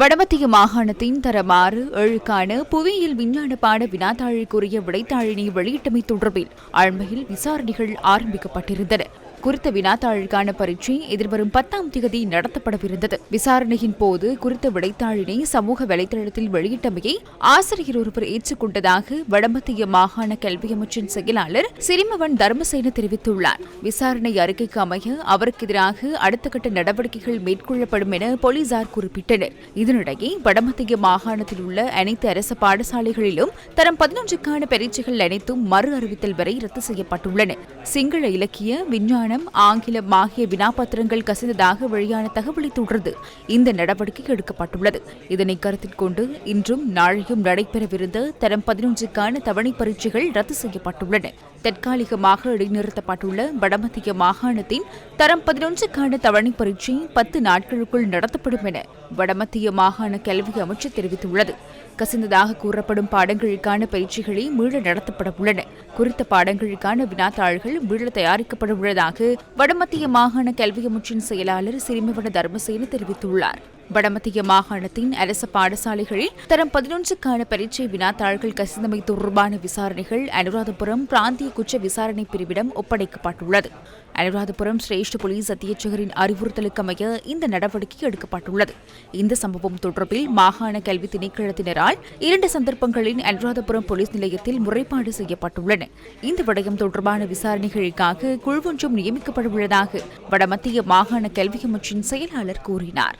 வடமத்திய மாகாணத்தின் தரமாறு ஏழுக்கான புவியியல் விஞ்ஞான பாட வினாத்தாளுக்குரிய விடைத்தாழினை வெளியிட்டமை தொடர்பில் அண்மையில் விசாரணைகள் ஆரம்பிக்கப்பட்டிருந்தன. குறித்த வினாத்தாளுக்கான பரீட்சை எதிர்வரும் பத்தாம் தேதி நடத்தப்படவிருந்தது. விசாரணையின் போது குறித்த விடைத்தாளினை சமூக வலைதளத்தில் வெளியிட்டமையை ஆசிரியர் ஒருவர் ஏற்றுக்கொண்டதாக வடமத்திய மாகாண கல்வி அமைச்சின் செயலாளர் சிறிமவன் தர்மசேன தெரிவித்துள்ளார். விசாரணை அறிக்கைக்கு அமைய அவருக்கு எதிராக அடுத்த கட்ட நடவடிக்கைகள் மேற்கொள்ளப்படும் என போலீசார் குறிப்பிட்டனர். இதனிடையே வடமத்திய மாகாணத்தில் உள்ள அனைத்து அரசு பாடசாலைகளிலும் தரம் பதினொன்றுக்கான பரீட்சைகள் அனைத்தும் மறு அறிவித்தல் வரை ரத்து செய்யப்பட்டுள்ளன. சிங்கள இலக்கிய விஞ்ஞான விஞ்ஞானம் ஆங்கிலம் ஆகிய வினாபத்திரங்கள் கசிந்ததாக வெளியான தகவலை தொடர்ந்து இந்த நடவடிக்கை எடுக்கப்பட்டுள்ளது. இதனை கருத்தில் கொண்டு இன்றும் நாளையும் நடைபெறவிருந்த தரம் பதினொன்றுக்கான தவணை பரீட்சைகள் ரத்து செய்யப்பட்டுள்ளன. தற்காலிகமாக இடைநிறுத்தப்பட்டுள்ள வடமத்திய மாகாணத்தின் தரம் பதினொன்றுக்கான தவணை பரீட்சை பத்து நாட்களுக்குள் நடத்தப்படும் என வடமத்திய மாகாண கல்வி அமைச்சர் தெரிவித்துள்ளது. கசிந்ததாக கூறப்படும் பாடங்களுக்கான பயிற்சிகளை மீள நடத்தப்பட உள்ளன. குறித்த பாடங்களுக்கான வினாத்தாள்கள் மீள தயாரிக்கப்பட உள்ளதாக வடமத்திய மாகாண கல்வி அமைச்சின் செயலாளர் சிறுமிவன தர்மசேன தெரிவித்துள்ளார். வடமத்திய மாகாணத்தின் அரசு பாடசாலைகளில் தரம் பதினொன்றுக்கான பரீட்சை வினாத்தாள்கள் கசிந்தமை தொடர்பான விசாரணைகள் அனுராதபுரம் பிராந்திய குற்ற விசாரணை பிரிவிடம் ஒப்படைக்கப்பட்டுள்ளது. அனுராதபுரம் சிரேஷ்ட போலீஸ் அத்தியட்சகரின் அறிவுறுத்தலுக்கமைய இந்த நடவடிக்கை எடுக்கப்பட்டுள்ளது. இந்த சம்பவம் தொடர்பில் மாகாண கல்வி திணைக்களத்தினரால் இரண்டு சந்தர்ப்பங்களில் அனுராதபுரம் போலீஸ் நிலையத்தில் முறைப்பாடு செய்யப்பட்டுள்ளன. இந்த விடயம் தொடர்பான விசாரணைகளுக்காக குழுவொன்றும் நியமிக்கப்படவுள்ளதாக வடமத்திய மாகாண கல்வி அமைச்சின் செயலாளர் கூறினார்.